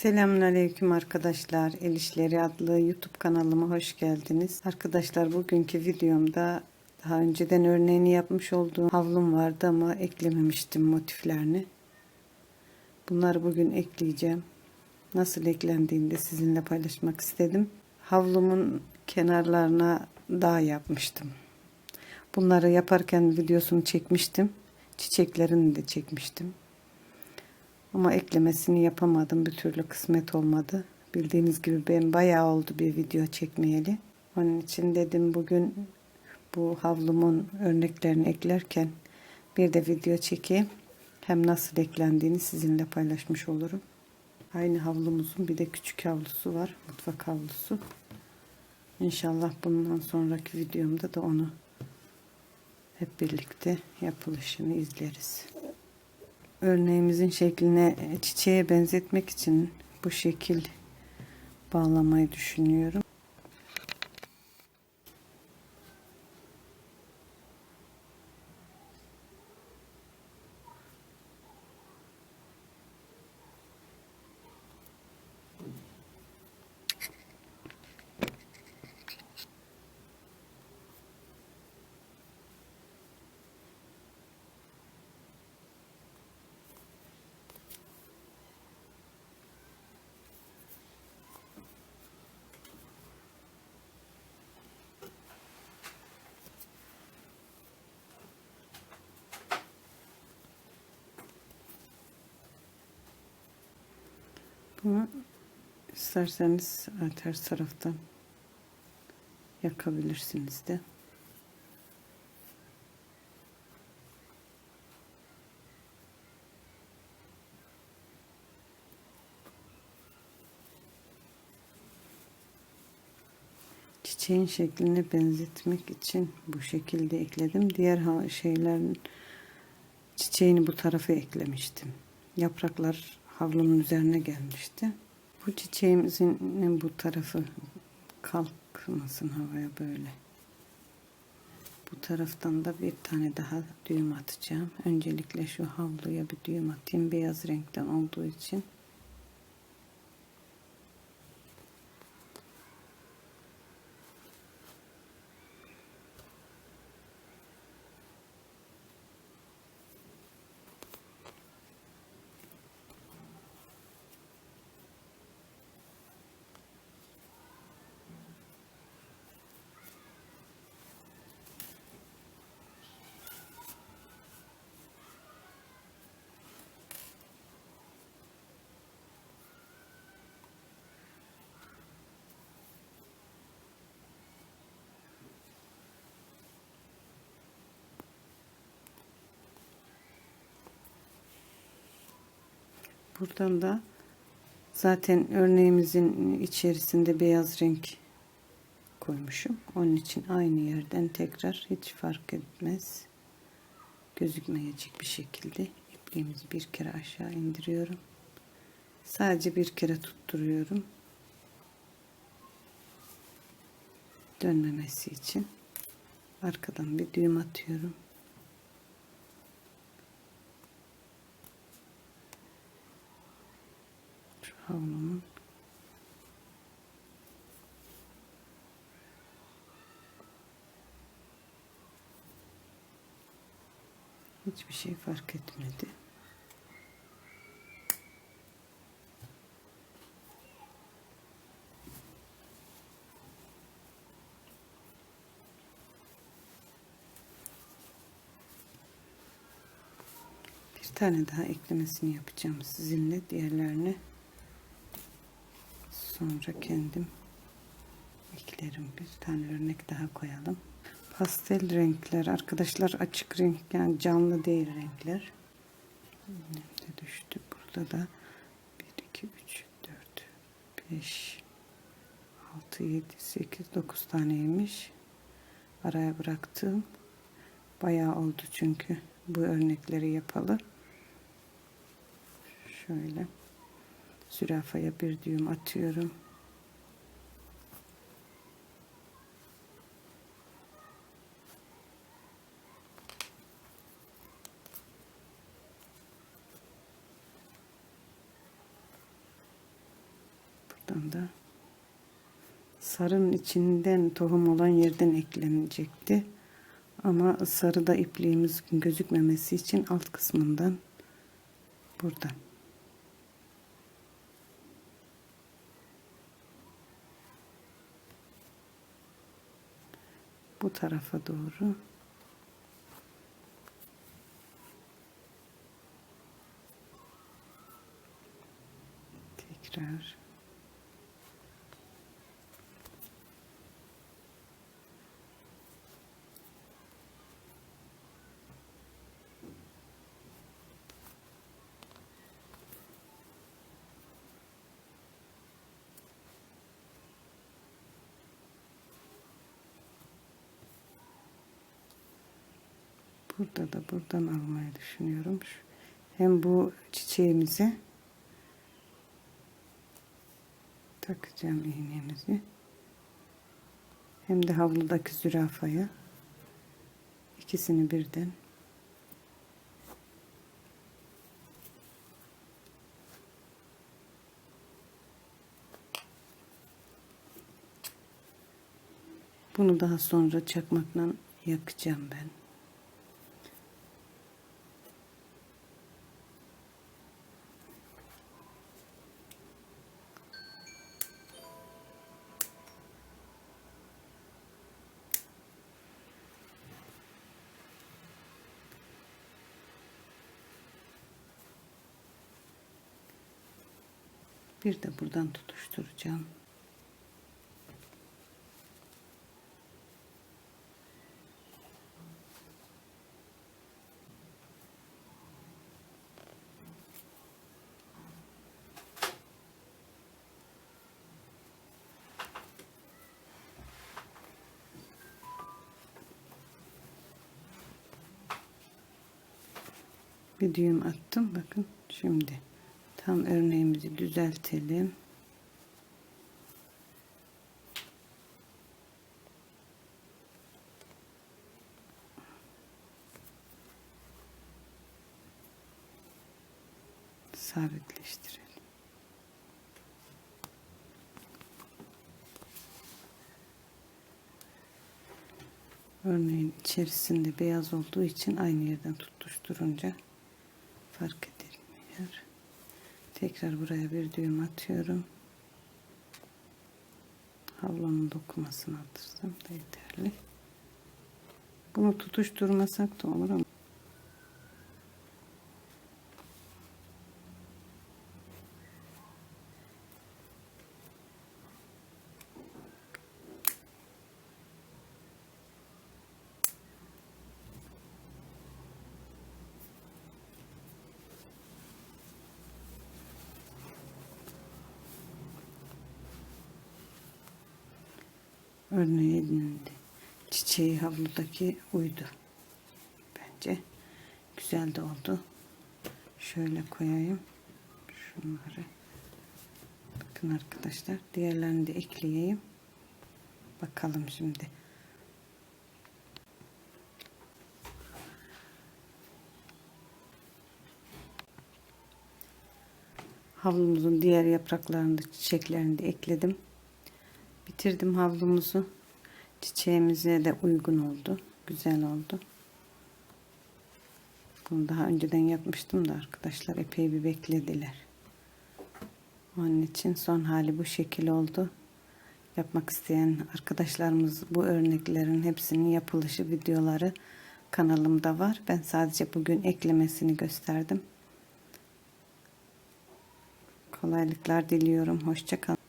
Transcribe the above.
Selamünaleyküm arkadaşlar. El İşleri adlı YouTube kanalıma hoş geldiniz. Arkadaşlar bugünkü videomda daha önceden örneğini yapmış olduğum havlum vardı ama eklememiştim motiflerini. Bunları bugün ekleyeceğim. Nasıl eklendiğini de sizinle paylaşmak istedim. Havlumun kenarlarına dağ yapmıştım. Bunları yaparken videosunu çekmiştim. Çiçeklerini de çekmiştim. Ama eklemesini yapamadım. Bir türlü kısmet olmadı. Bildiğiniz gibi ben bayağı oldu bir video çekmeyeli. Onun için dedim bugün bu havlumun örneklerini eklerken bir de video çekeyim. Hem nasıl eklendiğini sizinle paylaşmış olurum. Aynı havlumuzun bir de küçük havlusu var. Mutfak havlusu. İnşallah bundan sonraki videomda da onu hep birlikte yapılışını izleriz örneğimizin şekline çiçeğe benzetmek için bu şekil bağlamayı düşünüyorum. Bunu isterseniz ters taraftan yakabilirsiniz de. Çiçeğin şeklini benzetmek için bu şekilde ekledim. Diğer şeylerin çiçeğini bu tarafa eklemiştim. Yapraklar havlunun üzerine gelmişti. Bu çiçeğimizin bu tarafı kalkmasın havaya böyle. Bu taraftan da bir tane daha düğüm atacağım. Öncelikle şu havluya bir düğüm atayım. Beyaz renkten olduğu için. Buradan da zaten örneğimizin içerisinde beyaz renk koymuşum. Onun için aynı yerden tekrar hiç fark etmez. Gözükmeyecek bir şekilde ipliğimizi bir kere aşağı indiriyorum. Sadece bir kere tutturuyorum. Dönmemesi için arkadan bir düğüm atıyorum. Havlumun hiçbir şey fark etmedi. Bir tane daha eklemesini yapacağım sizinle diğerlerini Sonra kendim eklerim. Bir tane örnek daha koyalım. Pastel renkler arkadaşlar açık renk yani canlı değil renkler. Nerede düştü? Burada da 1, 2, 3, 4, 5, 6, 7, 8, 9 taneymiş. Araya bıraktığım bayağı oldu çünkü bu örnekleri yapalı. Şöyle zürafaya bir düğüm atıyorum. Buradan da sarının içinden tohum olan yerden eklenecekti. Ama sarıda ipliğimiz gözükmemesi için alt kısmından buradan. Bu tarafa doğru tekrar Burada da buradan almayı düşünüyorum. Hem bu çiçeğimize takacağım iğnemizi. Hem de havludaki zürafaya. ikisini birden. Bunu daha sonra çakmakla yakacağım ben. Bir de buradan tutuşturacağım. Bir düğüm attım. Bakın şimdi tam örneğimizi düzeltelim. Sabitleştirelim. Örneğin içerisinde beyaz olduğu için aynı yerden tutuşturunca fark edilmiyor. Tekrar buraya bir düğüm atıyorum. Havlunun dokumasını atırsam da yeterli. Bunu tutuşturmasak da olur ama örneğin çiçeği havludaki uydu. Bence güzel de oldu. Şöyle koyayım. Şunları. Bakın arkadaşlar. Diğerlerini de ekleyeyim. Bakalım şimdi. Havlumuzun diğer yapraklarını da çiçeklerini de ekledim. Bitirdim havlumuzu. Çiçeğimize de uygun oldu. Güzel oldu. Bunu daha önceden yapmıştım da arkadaşlar epey bir beklediler. Onun için son hali bu şekil oldu. Yapmak isteyen arkadaşlarımız bu örneklerin hepsinin yapılışı videoları kanalımda var. Ben sadece bugün eklemesini gösterdim. Kolaylıklar diliyorum. Hoşçakalın.